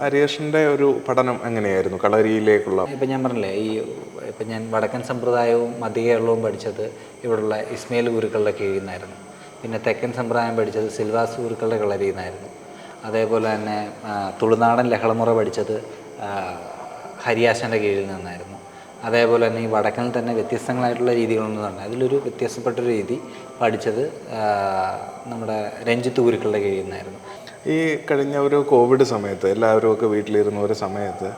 ഹരികൃഷ്ണന്റെ ഒരു പഠനം എങ്ങനെയായിരുന്നു? കളരിയിലേക്കുള്ള ഇപ്പം ഞാൻ പറഞ്ഞില്ലേ ഈ ഇപ്പം ഞാൻ വടക്കൻ സമ്പ്രദായവും മധ്യ കേരളവും പഠിച്ചത് ഇവിടെയുള്ള ഇസ്മയിൽ ഗുരുക്കളുടെ കീഴിൽ നിന്നായിരുന്നു. പിന്നെ തെക്കൻ സമ്പ്രദായം പഠിച്ചത് സിൽവാസ് ഗുരുക്കളുടെ കളരിയിൽ നിന്നായിരുന്നു. അതേപോലെ തന്നെ തുളുനാടൻ ലഹളമുറ പഠിച്ചത് ഹരിയാശന്റെ കീഴിൽ നിന്നായിരുന്നു. അതേപോലെ തന്നെ ഈ വടക്കനിൽ തന്നെ വ്യത്യസ്തങ്ങളായിട്ടുള്ള രീതികളൊന്നും തന്നെ അതിലൊരു വ്യത്യാസപ്പെട്ട രീതി പഠിച്ചത് നമ്മുടെ രഞ്ജിത്ത് ഗുരുക്കളുടെ കീഴിൽ നിന്നായിരുന്നു. ഈ കഴിഞ്ഞ ഒരു കോവിഡ് സമയത്ത് എല്ലാവരും ഒക്കെ വീട്ടിലിരുന്ന ഒരു സമയത്ത്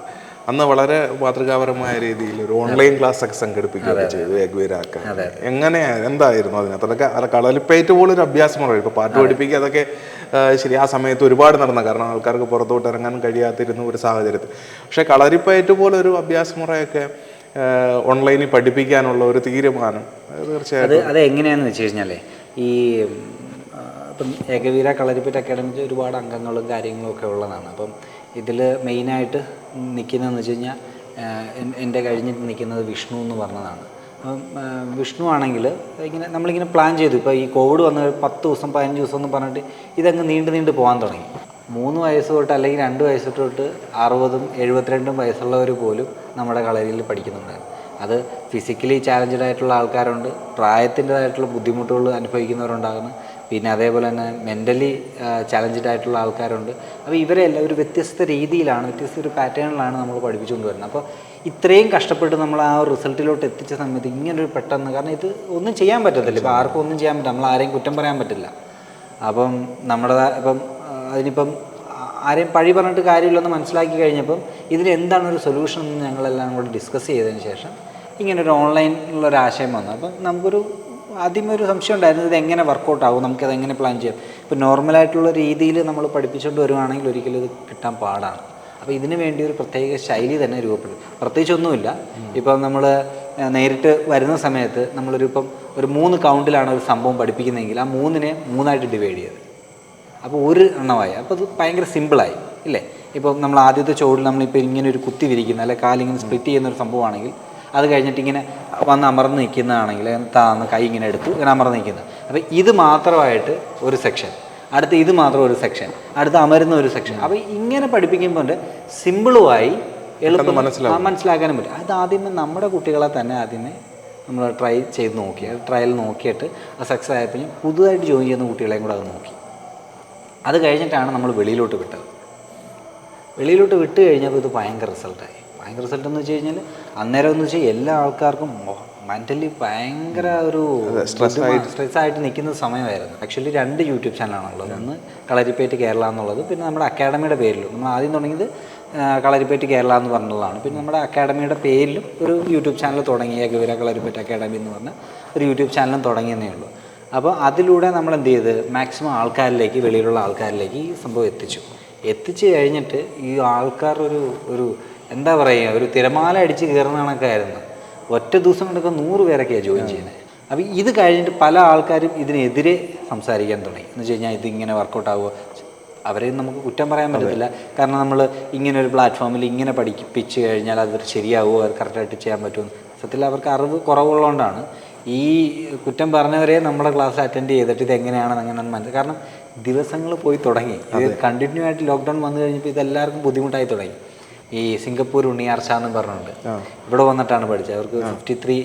അന്ന് വളരെ മാതൃകാപരമായ രീതിയിൽ ഒരു ഓൺലൈൻ ക്ലാസ് ഒക്കെ സംഘടിപ്പിക്കുകയൊക്കെ ചെയ്തു ഏകവീരാക്കാൻ എങ്ങനെ എന്തായിരുന്നു അതിനകത്ത്? അതൊക്കെ അത് കളലിപ്പേറ്റ് പോലും ഒരു പറയുന്നത് ഇപ്പോൾ പാട്ട് പഠിപ്പിക്കുക അതൊക്കെ ശരി ആ സമയത്ത് ഒരുപാട് നടന്ന കാരണം ആൾക്കാർക്ക് പുറത്തോട്ട് ഇറങ്ങാൻ കഴിയാതിരുന്ന ഒരു സാഹചര്യത്തിൽ. പക്ഷേ കളരിപ്പയറ്റ് പോലെ ഒരു അഭ്യാസമുറയൊക്കെ ഓൺലൈനിൽ പഠിപ്പിക്കാനുള്ള ഒരു തീരുമാനം തീർച്ചയായിട്ടും. അത് എങ്ങനെയാണെന്ന് വെച്ച് കഴിഞ്ഞാലേ ഈ ഇപ്പം ഏകവീര കളരിപ്പറ്റ് അക്കാഡമിക്ക് ഒരുപാട് അംഗങ്ങളും കാര്യങ്ങളും ഒക്കെ ഉള്ളതാണ്. അപ്പം ഇതിൽ മെയിനായിട്ട് നിൽക്കുന്നതെന്ന് വെച്ച് കഴിഞ്ഞാൽ എന്റെ കഴിഞ്ഞിട്ട് നിൽക്കുന്നത് വിഷ്ണു എന്ന് പറഞ്ഞതാണ്. അപ്പം വിഷ്ണു ആണെങ്കിൽ ഇങ്ങനെ നമ്മളിങ്ങനെ പ്ലാൻ ചെയ്തു. ഇപ്പോൾ ഈ കോവിഡ് വന്ന പത്ത് ദിവസം പതിനഞ്ച് ദിവസം എന്ന് പറഞ്ഞിട്ട് ഇതങ്ങ് നീണ്ട് നീണ്ട് പോകാൻ തുടങ്ങി. മൂന്ന് വയസ്സ് തൊട്ട് അല്ലെങ്കിൽ രണ്ട് വയസ്സ് തൊട്ട് അറുപതും എഴുപത്തിരണ്ടും വയസ്സുള്ളവർ പോലും നമ്മുടെ കളരിയിൽ പഠിക്കുന്നുണ്ടായിരുന്നു. അത് ഫിസിക്കലി ചാലഞ്ചഡ് ആയിട്ടുള്ള ആൾക്കാരുണ്ട്. പ്രായത്തിന്റെതായിട്ടുള്ള ബുദ്ധിമുട്ടുകൾ അനുഭവിക്കുന്നവരുണ്ടാകുന്നു. പിന്നെ അതേപോലെ തന്നെ മെന്റലി ചാലഞ്ചഡ് ആയിട്ടുള്ള ആൾക്കാരുണ്ട്. അപ്പോൾ ഇവരെല്ലാം ഒരു വ്യത്യസ്ത രീതിയിലാണ് വ്യത്യസ്ത ഒരു പാറ്റേണിലാണ് നമ്മൾ പഠിപ്പിച്ചുകൊണ്ട് വരുന്നത് അപ്പോൾ ഇത്രയും കഷ്ടപ്പെട്ട് നമ്മൾ ആ റിസൾട്ടിലോട്ട് എത്തിച്ച സമയത്ത് ഇങ്ങനൊരു പെട്ടെന്ന് കാരണം ഇത് ഒന്നും ചെയ്യാൻ പറ്റത്തില്ല. ഇപ്പോൾ ആർക്കും ഒന്നും ചെയ്യാൻ പറ്റില്ല. നമ്മൾ ആരെയും കുറ്റം പറയാൻ പറ്റില്ല. അപ്പം നമ്മുടെ ഇപ്പം അതിനിപ്പം ആരെയും പഴി പറഞ്ഞിട്ട് കാര്യമില്ലെന്ന് മനസ്സിലാക്കി കഴിഞ്ഞപ്പം ഇതിന് എന്താണ് ഒരു സൊല്യൂഷൻ എന്ന് ഞങ്ങളെല്ലാം കൂടി ഡിസ്കസ് ചെയ്തതിന് ശേഷം ഇങ്ങനൊരു ഓൺലൈനിലുള്ള ഒരു ആശയം വന്നു. അപ്പം നമുക്കൊരു ആദ്യമേ ഒരു സംശയം ഉണ്ടായിരുന്നു ഇത് എങ്ങനെ വർക്കൗട്ട് ആകും നമുക്കത് എങ്ങനെ പ്ലാൻ ചെയ്യാം. ഇപ്പോൾ നോർമലായിട്ടുള്ള രീതിയിൽ നമ്മൾ പഠിപ്പിച്ചുകൊണ്ട് വരുവാണെങ്കിൽ ഒരിക്കലും ഇത് കിട്ടാൻ പാടാണ്. അപ്പോൾ ഇതിന് വേണ്ടി ഒരു പ്രത്യേക ശൈലി തന്നെ രൂപപ്പെടും. പ്രത്യേകിച്ചൊന്നുമില്ല. ഇപ്പം നമ്മൾ നേരിട്ട് വരുന്ന സമയത്ത് നമ്മളൊരു ഇപ്പം ഒരു മൂന്ന് കൗണ്ടിലാണ് ഒരു സംഭവം പഠിപ്പിക്കുന്നതെങ്കിൽ ആ മൂന്നിനെ മൂന്നായിട്ട് ഡിവൈഡ് ചെയ്ത്. അപ്പോൾ ഒരു എണ്ണമായി. അപ്പോൾ അത് ഭയങ്കര സിമ്പിളായി ഇല്ലേ? ഇപ്പോൾ നമ്മൾ ആദ്യത്തെ ചുവടിൽ നമ്മളിപ്പോൾ ഇങ്ങനെ ഒരു കുത്തി വിരിക്കുന്ന അല്ലെങ്കിൽ കാലിങ്ങനെ സ്പ്ലിറ്റ് ചെയ്യുന്ന ഒരു സംഭവമാണെങ്കിൽ അത് കഴിഞ്ഞിട്ട് ഇങ്ങനെ വന്ന് അമർന്ന് നിൽക്കുന്നതാണെങ്കിൽ താന്ന് കൈ ഇങ്ങനെ എടുത്തു ഇങ്ങനെ അമർന്ന് നിൽക്കുന്നത് അപ്പോൾ ഇത് മാത്രമായിട്ട് ഒരു സെക്ഷൻ അടുത്ത ഇത് മാത്രം ഒരു സെക്ഷൻ അടുത്ത അമരുന്ന ഒരു സെക്ഷൻ അപ്പോൾ ഇങ്ങനെ പഠിപ്പിക്കുമ്പോൾ സിമ്പിളുമായി എളുപ്പം മനസ്സിലാക്കാനും പറ്റും. അത് ആദ്യമേ നമ്മുടെ കുട്ടികളെ തന്നെ ആദ്യമേ നമ്മൾ ട്രൈ ചെയ്ത് നോക്കി. ട്രയൽ നോക്കിയിട്ട് അത് സക്സസ് ആയപ്പോൾ പുതുതായിട്ട് ജോയിൻ ചെയ്യുന്ന കുട്ടികളെയും കൂടെ അത് നോക്കി. അത് കഴിഞ്ഞിട്ടാണ് നമ്മൾ വെളിയിലോട്ട് വിട്ടത്. വെളിയിലോട്ട് വിട്ട് കഴിഞ്ഞപ്പോൾ ഇത് ഭയങ്കര റിസൾട്ടായി ഭയങ്കര റിസൾട്ട് എന്ന് വെച്ച് കഴിഞ്ഞാൽ അന്നേരം എന്ന് വെച്ചാൽ എല്ലാ ആൾക്കാർക്കും മെന്റലി ഭയങ്കര ഒരു സ്ട്രെസ് ആയിട്ട്. നിൽക്കുന്ന സമയമായിരുന്നു. ആക്ച്വലി രണ്ട് യൂട്യൂബ് ചാനലാണുള്ളത് ഒന്ന് കളരിപ്പേറ്റ് കേരള എന്നുള്ളത് പിന്നെ നമ്മുടെ അക്കാഡമിയുടെ പേരിലും. നമ്മൾ ആദ്യം തുടങ്ങിയത് കളരിപ്പേറ്റ് കേരള എന്ന് പറഞ്ഞതാണ്. പിന്നെ നമ്മുടെ അക്കാഡമിയുടെ പേരിലും ഒരു യൂട്യൂബ് ചാനൽ തുടങ്ങിയ ഗൗര കളരിപ്പേറ്റ് അക്കാഡമി എന്ന് പറഞ്ഞ ഒരു യൂട്യൂബ് ചാനലും തുടങ്ങിയെന്നേ ഉള്ളൂ. അപ്പോൾ അതിലൂടെ നമ്മൾ എന്ത് ചെയ്ത് മാക്സിമം ആൾക്കാരിലേക്ക് വെളിയിലുള്ള ആൾക്കാരിലേക്ക് ഈ സംഭവം എത്തിച്ചു. എത്തിച്ചു കഴിഞ്ഞിട്ട് ഈ ആൾക്കാർ ഒരു ഒരു എന്താ പറയുക ഒരു തിരമാല അടിച്ച് കയറുന്ന കണക്കായിരുന്നു. ഒറ്റ ദിവസം കൊണ്ടൊക്കെ നൂറ് പേരൊക്കെയാണ് ജോയിൻ ചെയ്യുന്നത്. അപ്പോൾ ഇത് കഴിഞ്ഞിട്ട് പല ആൾക്കാരും ഇതിനെതിരെ സംസാരിക്കാൻ തുടങ്ങി. എന്ന് വെച്ച് കഴിഞ്ഞാൽ ഇതിങ്ങനെ വർക്കൗട്ട് ആവുമോ അവരെയും നമുക്ക് കുറ്റം പറയാൻ പറ്റത്തില്ല. കാരണം നമ്മൾ ഇങ്ങനെ ഒരു പ്ലാറ്റ്ഫോമിൽ ഇങ്ങനെ പഠിപ്പിച്ച് കഴിഞ്ഞാൽ അത് ശരിയാവുമോ? അത് കറക്റ്റായിട്ട് ചെയ്യാൻ പറ്റുമോ? സത്യത്തിൽ അവർക്ക് അറിവ് കുറവുള്ളതുകൊണ്ടാണ്. ഈ കുറ്റം പറഞ്ഞവരെ നമ്മുടെ ക്ലാസ് അറ്റൻഡ് ചെയ്തിട്ട് ഇത് എങ്ങനെയാണെന്ന് അങ്ങനെ മനസ്സിലാക്കി കാരണം ദിവസങ്ങൾ പോയി തുടങ്ങി. ഇത് കണ്ടിന്യൂ ആയിട്ട് ലോക്ക്ഡൗൺ വന്നു കഴിഞ്ഞപ്പോൾ ഇതെല്ലാവർക്കും ബുദ്ധിമുട്ടായി തുടങ്ങി. ഈ സിംഗപ്പൂർ ഉണ്ണിയാർച്ച എന്ന് പറഞ്ഞുണ്ട് ഇവിടെ വന്നിട്ടാണ് പഠിച്ചത്. അവർക്ക് ഫിഫ്റ്റി ത്രീ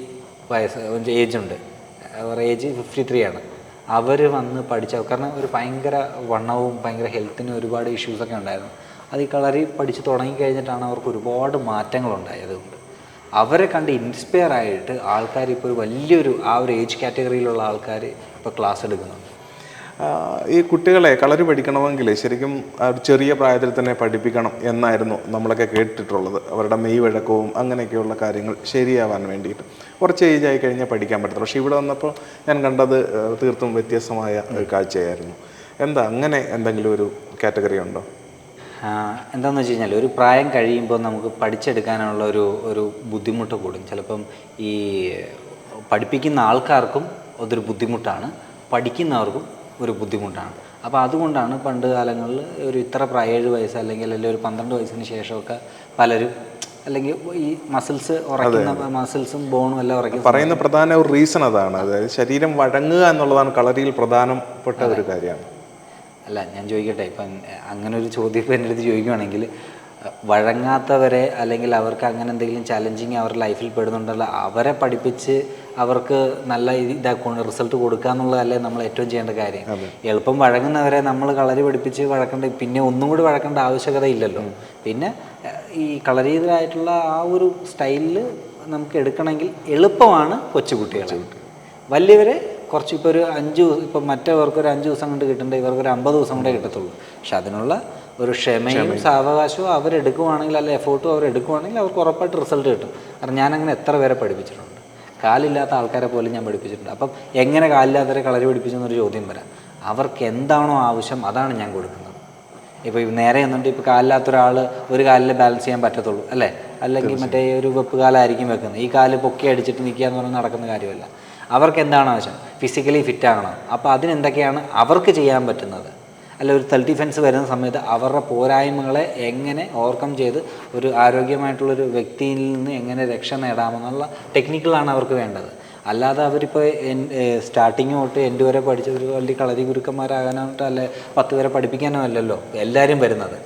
വയസ്സ് ഏജ് ഉണ്ട്. അവർ ഏജ് ഫിഫ്റ്റി ത്രീ ആണ്. അവർ വന്ന് പഠിച്ച കാരണം ഒരു ഭയങ്കര വണ്ണവും ഭയങ്കര ഹെൽത്തിനും ഒരുപാട് ഇഷ്യൂസൊക്കെ ഉണ്ടായിരുന്നു. അത് ഈ കളറി പഠിച്ച് തുടങ്ങി കഴിഞ്ഞിട്ടാണ് അവർക്ക് ഒരുപാട് മാറ്റങ്ങളുണ്ടായത്. കൊണ്ട് അവരെ കണ്ട് ഇൻസ്പയർ ആയിട്ട് ആൾക്കാർ ഇപ്പോൾ ഒരു വലിയൊരു ആ ഒരു ഏജ് കാറ്റഗറിയിലുള്ള ആൾക്കാർ ഇപ്പോൾ ക്ലാസ് എടുക്കുന്നുണ്ട്. ഈ കുട്ടികളെ കളരി പഠിക്കണമെങ്കിൽ ശരിക്കും ചെറിയ പ്രായത്തിൽ തന്നെ പഠിപ്പിക്കണം എന്നായിരുന്നു നമ്മളൊക്കെ കേട്ടിട്ടുള്ളത്. അവരുടെ മെയ് വഴക്കവും അങ്ങനെയൊക്കെയുള്ള കാര്യങ്ങൾ ശരിയാവാൻ വേണ്ടിയിട്ട്. കുറച്ച് ഏജ് ആയി കഴിഞ്ഞാൽ പഠിക്കാൻ പറ്റത്തില്ല. പക്ഷേ ഇവിടെ വന്നപ്പോൾ ഞാൻ കണ്ടത് തീർത്തും വ്യത്യസ്തമായ ഒരു കാഴ്ചയായിരുന്നു. എന്താ അങ്ങനെ എന്തെങ്കിലും ഒരു കാറ്റഗറി ഉണ്ടോ? എന്താണെന്ന് വെച്ച് കഴിഞ്ഞാൽ ഒരു പ്രായം കഴിയുമ്പോൾ നമുക്ക് പഠിച്ചെടുക്കാനുള്ള ഒരു ഒരു ബുദ്ധിമുട്ട് കൂടും. ചിലപ്പം ഈ പഠിപ്പിക്കുന്ന ആൾക്കാർക്കും അതൊരു ബുദ്ധിമുട്ടാണ്. പഠിക്കുന്നവർക്കും ഒരു ബുദ്ധിമുട്ടാണ്. അപ്പോൾ അതുകൊണ്ടാണ് പണ്ട് കാലങ്ങളിൽ ഒരു ഇത്ര ഏഴ് വയസ്സ് അല്ലെങ്കിൽ അല്ലെങ്കിൽ ഒരു പന്ത്രണ്ട് വയസ്സിന് ശേഷമൊക്കെ പലരും അല്ലെങ്കിൽ ഈ മസിൽസ് ഉറക്കുന്ന മസിൽസും ബോണും എല്ലാം ഉറക്കും പറയുന്ന പ്രധാന ഒരു റീസൺ അതാണ്. അതായത് ശരീരം വഴങ്ങുക എന്നുള്ളതാണ് കളരിയിൽ പ്രധാനപ്പെട്ട ഒരു കാര്യമാണ്. അല്ല ഞാൻ ചോദിക്കട്ടെ. ഇപ്പം അങ്ങനെ ഒരു ചോദ്യം ഇപ്പം എന്റെ അടുത്ത് ചോദിക്കുകയാണെങ്കിൽ വഴങ്ങാത്തവരെ അല്ലെങ്കിൽ അവർക്ക് അങ്ങനെ എന്തെങ്കിലും ചലഞ്ചിങ് അവരുടെ ലൈഫിൽ പെടുന്നുണ്ടല്ലോ അവരെ പഠിപ്പിച്ച് അവർക്ക് നല്ല ഇതാക്കൊണ്ട് റിസൾട്ട് കൊടുക്കുക എന്നുള്ളതല്ലേ നമ്മൾ ഏറ്റവും ചെയ്യേണ്ട കാര്യം. എളുപ്പം വഴങ്ങുന്നവരെ നമ്മൾ കളരി പഠിപ്പിച്ച് വഴക്കേണ്ട പിന്നെ ഒന്നും കൂടി വഴക്കേണ്ട ആവശ്യകത ഇല്ലല്ലോ. പിന്നെ ഈ കളരീതരായിട്ടുള്ള ആ ഒരു സ്റ്റൈലിൽ നമുക്ക് എടുക്കണമെങ്കിൽ എളുപ്പമാണ് കൊച്ചുകുട്ടികളെ. വലിയവരെ കുറച്ച് ഇപ്പോൾ ഒരു അഞ്ച് ദിവസം ഇപ്പം മറ്റവർക്ക് ഒരു അഞ്ച് ദിവസം കൊണ്ട് കിട്ടേണ്ട ഇവർക്ക് ഒരു അമ്പത് ദിവസം കൊണ്ടേ കിട്ടത്തുള്ളൂ. പക്ഷെ അതിനുള്ള ഒരു ക്ഷമയും സാവകാശവും അവരെടുക്കുവാണെങ്കിൽ അല്ലെ എഫോർട്ടും അവരെടുക്കുവാണെങ്കിൽ അവർക്ക് ഉറപ്പായിട്ട് റിസൾട്ട് കിട്ടും. കാരണം ഞാനങ്ങനെ എത്ര പേരെ പഠിപ്പിച്ചിട്ടുണ്ട്. കാലില്ലാത്ത ആൾക്കാരെ പോലും ഞാൻ പഠിപ്പിച്ചിട്ടുണ്ട്. അപ്പം എങ്ങനെ കാലില്ലാത്തവരെ കളരി പഠിപ്പിച്ചെന്നൊരു ചോദ്യം വരാം. അവർക്ക് എന്താണോ ആവശ്യം അതാണ് ഞാൻ കൊടുക്കുന്നത്. ഇപ്പോൾ നേരെ എന്നിട്ട് ഇപ്പോൾ കാലില്ലാത്ത ഒരാൾ ഒരു കാലിൽ ബാലൻസ് ചെയ്യാൻ പറ്റത്തുള്ളൂ അല്ലേ? അല്ലെങ്കിൽ മറ്റേ ഒരു വെപ്പ് കാലായിരിക്കും വെക്കുന്നത്. ഈ കാൽ പൊക്കി അടിച്ചിട്ട് നിൽക്കുക എന്ന് പറഞ്ഞാൽ നടക്കുന്ന കാര്യമല്ല. അവർക്ക് എന്താണ് ആവശ്യം? ഫിസിക്കലി ഫിറ്റ് ആകണം. അപ്പോൾ അതിനെന്തൊക്കെയാണ് അവർക്ക് ചെയ്യാൻ പറ്റുന്നത്? അല്ല ഒരു സെൽഫ് ഡിഫെൻസ് വരുന്ന സമയത്ത് അവരുടെ പോരായ്മകളെ എങ്ങനെ ഓവർകം ചെയ്ത് ഒരു ആരോഗ്യമായിട്ടുള്ളൊരു വ്യക്തിയിൽ നിന്ന് എങ്ങനെ രക്ഷ നേടാമെന്നുള്ള ടെക്നിക്കുകളാണ് അവർക്ക് വേണ്ടത്. അല്ലാതെ അവരിപ്പോൾ സ്റ്റാർട്ടിങ് തൊട്ട് എന്റെ വരെ പഠിച്ച ഒരു വലിയ കളരി ഗുരുക്കന്മാരാകാനായിട്ട് അല്ലെ പത്ത് വരെ പഠിപ്പിക്കാനോ അല്ലല്ലോ എല്ലാവരും വരുന്നത്.